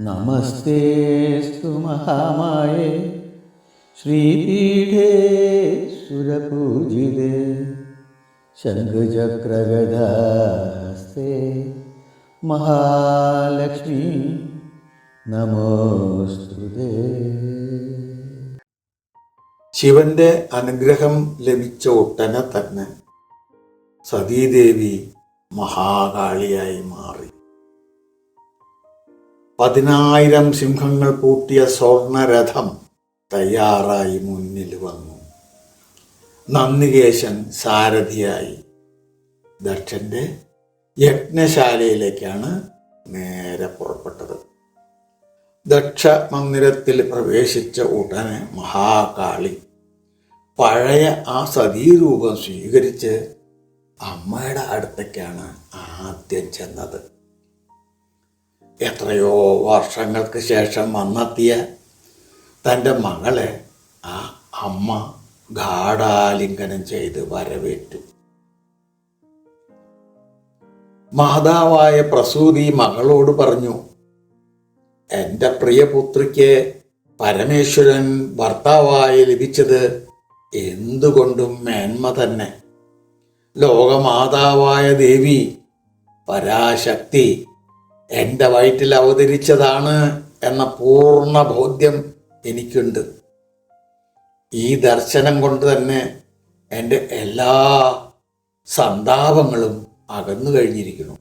നമസ്തേസ്തു മഹാമായേ. ശ്രീപീഠേ സുരപൂജിതേ. ശംഖുചക്രഗദാസ്തേ. മഹാലക്ഷ്മി നമോസ്തുതേ. ശിവന്റെ അനുഗ്രഹം ലഭിച്ച ഉടനെ തന്നെ സതീദേവി മഹാകാളിയായി മാറി. പതിനായിരം സിംഹങ്ങൾ പൂട്ടിയ സ്വർണരഥം തയ്യാറായി മുന്നിൽ വന്നു. നന്ദികേശൻ സാരഥിയായി. ദക്ഷന്റെ യജ്ഞശാലയിലേക്കാണ് നേരെ പുറപ്പെട്ടത്. ദക്ഷ മന്ദിരത്തിൽ പ്രവേശിച്ച ഉടനെ മഹാകാളി പഴയ ആ സതീരൂപം സ്വീകരിച്ച് അമ്മയുടെ അടുത്തേക്കാണ് ആദ്യം ചെന്നത്. എത്രയോ വർഷങ്ങൾക്ക് ശേഷം വന്നെത്തിയ തന്റെ മകളെ ആ അമ്മ ഗാഠാലിംഗനം ചെയ്ത് വരവേറ്റു. മാതാവായ പ്രസൂതി മകളോട് പറഞ്ഞു എന്റെ പ്രിയപുത്രിക്ക് പരമേശ്വരൻ ഭർത്താവായി ലഭിച്ചത് എന്തുകൊണ്ടും മേന്മ തന്നെ. ലോകമാതാവായ ദേവി പരാശക്തി എന്റെ വയറ്റിൽ അവതരിച്ചതാണ് എന്ന പൂർണ ബോധ്യം എനിക്കുണ്ട്. ഈ ദർശനം കൊണ്ട് തന്നെ എന്റെ എല്ലാ സന്താപങ്ങളും അകന്നു കഴിഞ്ഞിരിക്കുന്നു.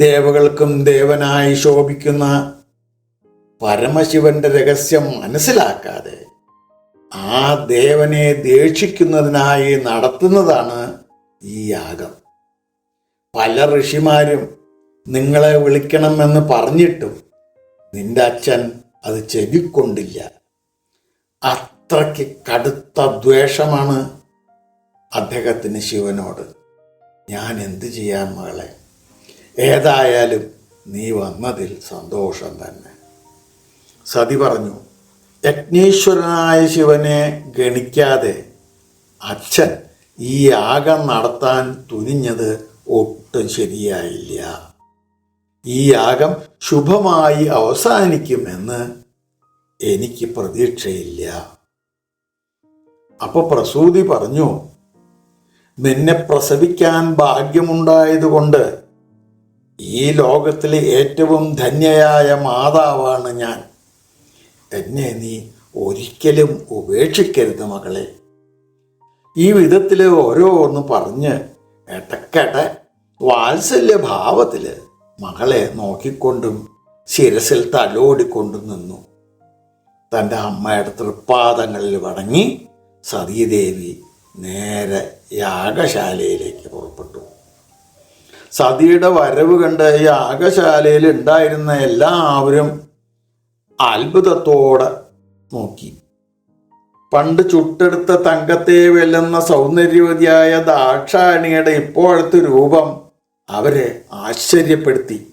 ദേവകൾക്കും ദേവനായി ശോഭിക്കുന്ന പരമശിവന്റെ രഹസ്യം മനസ്സിലാക്കാതെ ആ ദേവനെ ദേഷിക്കുന്നതിനായി നടത്തുന്നതാണ് ഈ യാഗം. പല ഋഷിമാരും നിങ്ങളെ വിളിക്കണമെന്ന് പറഞ്ഞിട്ടും നിന്റെ അച്ഛൻ അത് ചെവിക്കൊണ്ടില്ല. അത്രയ്ക്ക് കടുത്ത ദ്വേഷമാണ് അദ്ദേഹത്തിന് ശിവനോട്. ഞാൻ എന്ത് ചെയ്യാൻ മകളെ? ഏതായാലും നീ വന്നതിൽ സന്തോഷം തന്നെ. സതി പറഞ്ഞു യജ്ഞേശ്വരനായ ശിവനെ ഗണിക്കാതെ അച്ഛൻ ഈ യാഗം നടത്താൻ തുനിഞ്ഞത് ഒട്ടും ശരിയായില്ല. ഈ യാഗം ശുഭമായി അവസാനിക്കുമെന്ന് എനിക്ക് പ്രതീക്ഷയില്ല. അപ്പൊ പ്രസൂതി പറഞ്ഞു നിന്നെ പ്രസവിക്കാൻ ഭാഗ്യമുണ്ടായതുകൊണ്ട് ഈ ലോകത്തിലെ ഏറ്റവും ധന്യയായ മാതാവാണ് ഞാൻ. എന്നെ നീ ഒരിക്കലും ഉപേക്ഷിക്കരുത് മകളെ. ഈ വിധത്തിൽ ഓരോന്ന് പറഞ്ഞ് എടക്കെടെ വാത്സല്യ ഭാവത്തിൽ മകളെ നോക്കിക്കൊണ്ടും ശിരസിൽ തലോടിക്കൊണ്ടും നിന്നു. തന്റെ അമ്മയുടെ തൃപ്പാദങ്ങളിൽ വണങ്ങി സതീദേവി നേരെ യാഗശാലയിലേക്ക് പുറപ്പെട്ടു. സതിയുടെ വരവ് കണ്ട് യാഗശാലയിൽ ഉണ്ടായിരുന്ന എല്ലാവരും അത്ഭുതത്തോടെ നോക്കി. പണ്ട് ചുട്ടെടുത്ത തങ്കത്തെ വെല്ലുന്ന സൗന്ദര്യവതിയായ ദാക്ഷായണിയുടെ ഇപ്പോഴത്തെ രൂപം അവരെ ആശ്ചര്യപ്പെടുത്തി.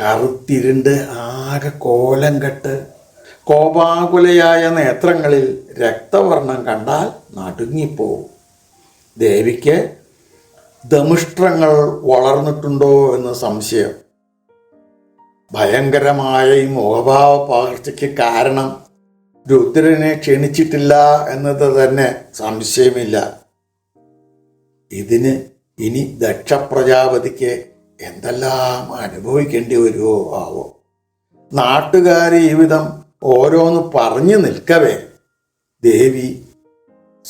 കറുത്തിരുണ്ട് ആകെ കോലം കെട്ട്. കോപാകുലയായ നേത്രങ്ങളിൽ രക്തവർണം കണ്ടാൽ നടുങ്ങിപ്പോവും. ദേവിക്ക് ദമിഷ്ട്രങ്ങൾ വളർന്നിട്ടുണ്ടോ എന്ന് സംശയം. ഭയങ്കരമായ ഈ മുഖഭാവ പകർച്ചയ്ക്ക് കാരണം രുദ്രനെ ക്ഷണിച്ചിട്ടില്ല എന്നത് തന്നെ സംശയമില്ല. ഇതിന് ഇനി ദക്ഷ പ്രജാപതിക്ക് എന്തെല്ലാം അനുഭവിക്കേണ്ടി വരുമോ ആവോ? നാട്ടുകാർ ഈ വിധം ഓരോന്ന് പറഞ്ഞു നിൽക്കവേ. ദേവി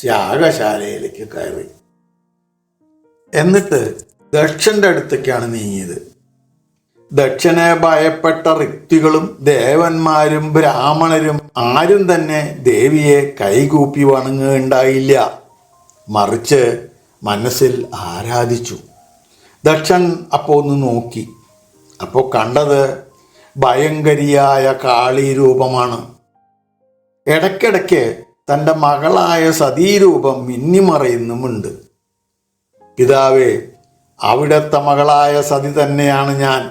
ത്യാഗശാലയിലേക്ക് കയറി. എന്നിട്ട് ദക്ഷന്റെ അടുത്തേക്കാണ് നീങ്ങിയത്. ദക്ഷനെ ഭയപ്പെട്ട റിക്തികളും ദേവന്മാരും ബ്രാഹ്മണരും ആരും തന്നെ ദേവിയെ കൈകൂപ്പി വണങ്ങുകയുണ്ടായില്ല. മറിച്ച് മനസ്സിൽ ആരാധിച്ചു. ദക്ഷൻ അപ്പോൾ ഒന്ന് നോക്കി. അപ്പോൾ കണ്ടത് ഭയങ്കരിയായ കാളി രൂപമാണ്. ഇടയ്ക്കിടയ്ക്ക് തന്റെ മകളായ സതീരൂപം മിന്നിമറയുന്നുമുണ്ട്. പിതാവേ അവിടത്തെ മകളായ സതി തന്നെയാണ് ഞാൻ.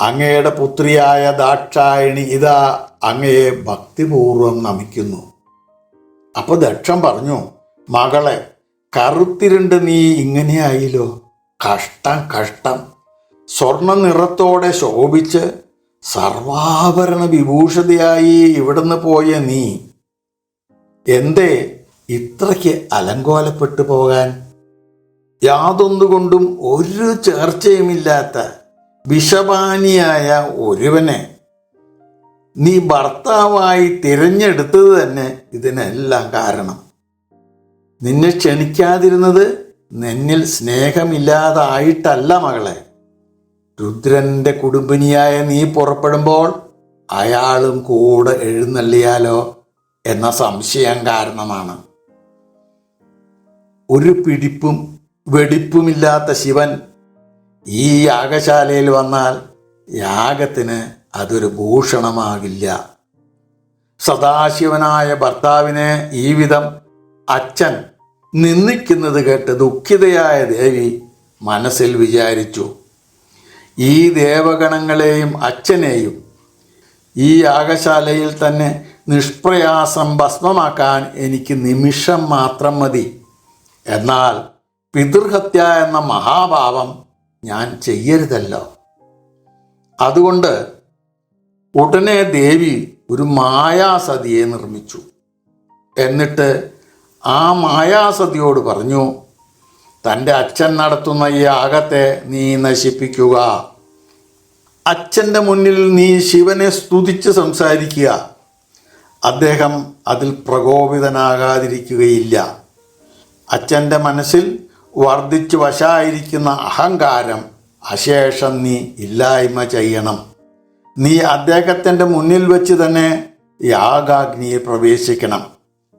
അങ്ങയുടെ പുത്രിയായ ദാക്ഷായണി ഇതാ അങ്ങയെ ഭക്തിപൂർവം നമിക്കുന്നു. അപ്പോൾ ദക്ഷം പറഞ്ഞു മകളെ കറുത്തിരുണ്ട് നീ ഇങ്ങനെയായില്ലോ. കഷ്ടം കഷ്ടം. സ്വർണ നിറത്തോടെ ശോഭിച്ച് സർവാഭരണ വിഭൂഷതയായി ഇവിടുന്ന് പോയ നീ. എന്തേ ഇത്രയ്ക്ക് അലങ്കോലപ്പെട്ടു പോകാൻ? യാതൊന്നുകൊണ്ടും ഒരു ചേർച്ചയുമില്ലാത്ത വിഷപാനിയായ ഒരുവനെ. നീ ഭർത്താവായി തിരഞ്ഞെടുത്തത് തന്നെ ഇതിനെല്ലാം കാരണം. നിന്നെ ക്ഷണിക്കാതിരുന്നത് നിന്നിൽ സ്നേഹമില്ലാതായിട്ടല്ല മകളെ. രുദ്രന്റെ കുടുംബിനിയായ നീ പുറപ്പെടുമ്പോൾ അയാളും കൂടെ എഴുന്നള്ളിയാലോ എന്ന സംശയം കാരണമാണ്. ഒരു പിടിപ്പും വെടിപ്പുമില്ലാത്ത ശിവൻ ഈ യാഗശാലയിൽ വന്നാൽ യാഗത്തിന് അതൊരു ഭൂഷണമാകില്ല. സദാശിവനായ ഭർത്താവിനെ ഈ വിധം അച്ഛൻ നിന്ദിക്കുന്നത് കേട്ട് ദുഃഖിതയായ ദേവി മനസ്സിൽ വിചാരിച്ചു. ഈ ദേവഗണങ്ങളെയും അച്ഛനെയും ഈ യാഗശാലയിൽ തന്നെ നിഷ്പ്രയാസം ഭസ്മമാക്കാൻ എനിക്ക് നിമിഷം മാത്രം മതി. എന്നാൽ പിതൃഹത്യ എന്ന മഹാഭാവം ഞാൻ ചെയ്യരുതല്ലോ. അതുകൊണ്ട് ഉടനെ ദേവി ഒരു മായാസതിയെ നിർമ്മിച്ചു. എന്നിട്ട് ആ മായാസതിയോട് പറഞ്ഞു തന്റെ അച്ഛൻ നടത്തുന്ന ഈ യാഗത്തെ നീ നശിപ്പിക്കുക. അച്ഛന്റെ മുന്നിൽ നീ ശിവനെ സ്തുതിച്ച് സംസാരിക്കുക. അദ്ദേഹം അതിൽ പ്രകോപിതനാകാതിരിക്കുകയില്ല. അച്ഛന്റെ മനസ്സിൽ വർദ്ധിച്ചു വശായിരിക്കുന്ന അഹങ്കാരം അശേഷം നീ ഇല്ലായ്മ ചെയ്യണം. നീ അദ്ദേഹത്തിന്റെ മുന്നിൽ വെച്ച് തന്നെ യാഗാഗ്നിയിൽ പ്രവേശിക്കണം.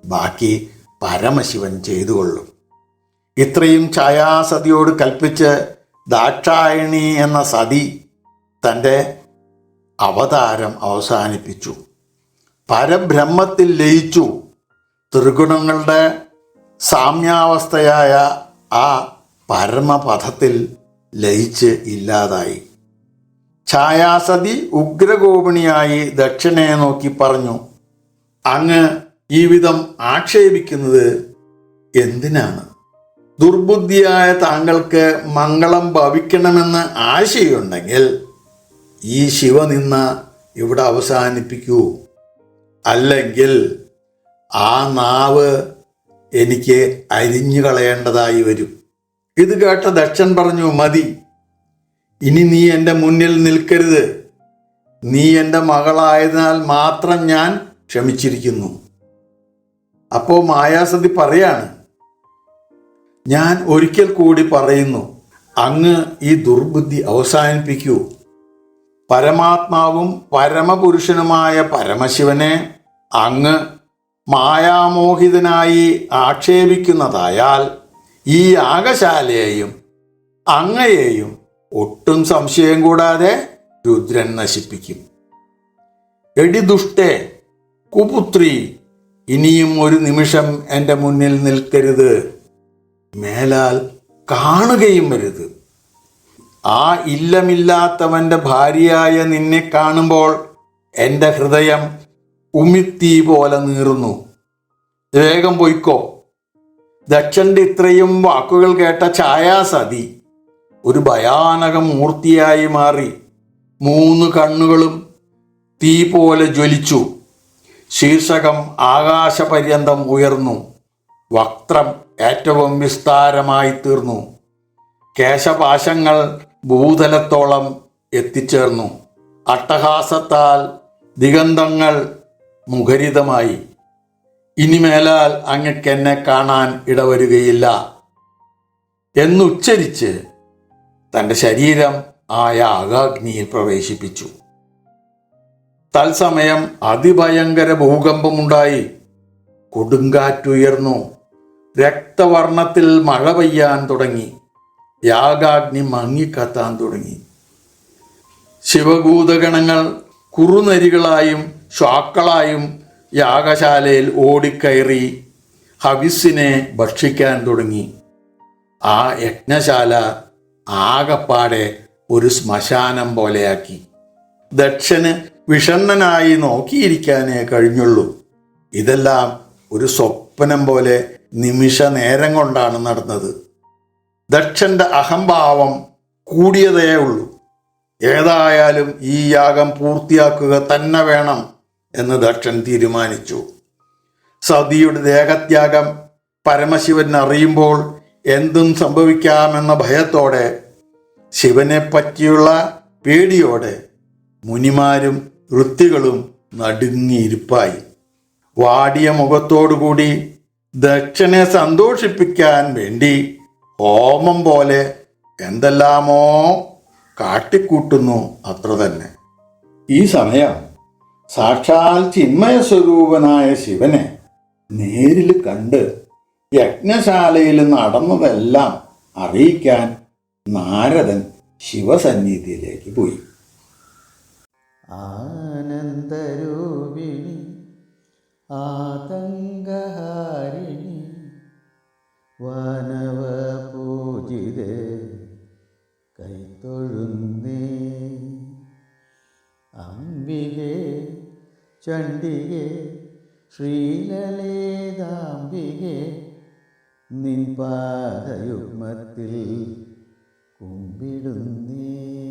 ബാക്കി പരമശിവൻ ചെയ്തുകൊള്ളും. ഇത്രയും ഛായാസതിയോട് കൽപ്പിച്ച് ദാക്ഷായണി എന്ന സതി തന്റെ അവതാരം അവസാനിപ്പിച്ചു. പരബ്രഹ്മത്തിൽ ലയിച്ചു. ത്രിഗുണങ്ങളുടെ സാമ്യാവസ്ഥയായ ആ പരമപഥത്തിൽ ലയിച്ച് ഇല്ലാതായി. ഛായാസതി ഉഗ്രകോപിണിയായി ദക്ഷിണയെ നോക്കി പറഞ്ഞു അങ്ങ് ഈ വിധം ആക്ഷേപിക്കുന്നത് എന്തിനാണ്? ദുർബുദ്ധിയായ താങ്കൾക്ക് മംഗളം ഭവിക്കണമെന്ന് ആശയുണ്ടെങ്കിൽ ഈ ശിവനിന്ന ഇവിടെ അവസാനിപ്പിക്കൂ. അല്ലെങ്കിൽ ആ നാവ് എനിക്ക് അരിഞ്ഞു കളയേണ്ടതായി വരും. ഇത് കേട്ട ദക്ഷൻ പറഞ്ഞു മതി. ഇനി നീ എന്റെ മുന്നിൽ നിൽക്കരുത്. നീ എന്റെ മകളായതിനാൽ മാത്രം ഞാൻ ക്ഷമിച്ചിരിക്കുന്നു. അപ്പോൾ മായാസതി പറയാണ് ഞാൻ ഒരിക്കൽ കൂടി പറയുന്നു അങ്ങ് ഈ ദുർബുദ്ധി അവസാനിപ്പിക്കൂ. പരമാത്മാവും പരമപുരുഷനുമായ പരമശിവനെ അങ്ങ് മായാമോഹിതനായി ആക്ഷേപിക്കുന്നതായാൽ ഈ യാഗശാലയെയും അങ്ങയെയും ഒട്ടും സംശയം കൂടാതെ രുദ്രൻ നശിപ്പിക്കും. എടി ദുഷ്ടേ കുപുത്രി ഇനിയും ഒരു നിമിഷം എന്റെ മുന്നിൽ നിൽക്കരുത്. മേലാൽ കാണുകയും വരുത് ആ ഇല്ലമില്ലാത്തവന്റെ ഭാര്യയായ നിന്നെ കാണുമ്പോൾ എന്റെ ഹൃദയം ഉമിത്തീ പോലെ നീറുന്നു. വേഗം പൊയ്ക്കോ. ദക്ഷന്റെ ഇത്രയും വാക്കുകൾ കേട്ട ഛായാസതി ഒരു ഭയാനക മൂർത്തിയായി മാറി. മൂന്ന് കണ്ണുകളും തീ പോലെ ജ്വലിച്ചു. ശീർഷകം ആകാശപര്യന്തം ഉയർന്നു. വക്ത്രം ഏറ്റവും വിസ്താരമായി തീർന്നു. കേശപാശങ്ങൾ ഭൂതലത്തോളം എത്തിച്ചേർന്നു. അട്ടഹാസത്താൽ ദിഗന്ധങ്ങൾ മുഖരിതമായി. ഇനിമേലാൽ അങ്ങക്കെന്നെ കാണാൻ ഇടവരുകയില്ല. എന്നുച്ചരിച്ച് തന്റെ ശരീരം ആ യാഗാഗ്നിയിൽ പ്രവേശിപ്പിച്ചു. തത്സമയം അതിഭയങ്കര ഭൂകമ്പമുണ്ടായി. കൊടുങ്കാറ്റുയർന്നു. രക്തവർണത്തിൽ മഴ പെയ്യാൻ തുടങ്ങി. യാഗാഗ്നി മങ്ങിക്കത്താൻ തുടങ്ങി. ശിവഭൂതഗണങ്ങൾ കുറുനരികളായും ശ്വാക്കളായും യാഗശാലയിൽ ഓടിക്കയറി ഹവിസിനെ ഭക്ഷിക്കാൻ തുടങ്ങി. ആ യജ്ഞശാല ആകപ്പാടെ ഒരു ശ്മശാനം പോലെയാക്കി. ദക്ഷന് വിഷണ്ണനായി നോക്കിയിരിക്കാനേ കഴിഞ്ഞുള്ളൂ. ഇതെല്ലാം ഒരു സ്വപ്നം പോലെ നിമിഷ നേരം കൊണ്ടാണ് നടന്നത്. ദക്ഷന്റെ അഹംഭാവം കൂടിയതേ ഉള്ളൂ. ഏതായാലും ഈ യാഗം പൂർത്തിയാക്കുക തന്നെ വേണം എന്ന് ദക്ഷൻ തീരുമാനിച്ചു. സതിയുടെ ദേഹത്യാഗം പരമശിവൻ അറിയുമ്പോൾ എന്തും സംഭവിക്കാമെന്ന ഭയത്തോടെ ശിവനെ പറ്റിയുള്ള പേടിയോടെ മുനിമാരും വൃത്തികളും നടുങ്ങിയിരിപ്പായി. വാടിയ മുഖത്തോടുകൂടി ദക്ഷനെ സന്തോഷിപ്പിക്കാൻ വേണ്ടി ഹോമം പോലെ എന്തെല്ലാമോ കാട്ടിക്കൂട്ടുന്നു അത്ര തന്നെ. ഈ സമയം സാക്ഷാൽ ചിന്മയ സ്വരൂപനായ ശിവനെ നേരിൽ കണ്ട് യജ്ഞശാലയിൽ നടന്നതെല്ലാം അറിയിക്കാൻ നാരദൻ ശിവസന്നിധിയിലേക്ക് പോയി. ആനന്ദരൂപിണി ആതങ്കഹാരിണി വാനവ പൂജിതേ കൈത്തൊഴുന്നേ. അംബികെ ചണ്ഡികേ ശ്രീലളിതാംബികെ നിൻ പാദയുഗ്മത്തിൽ കുമ്പിടുന്നേ.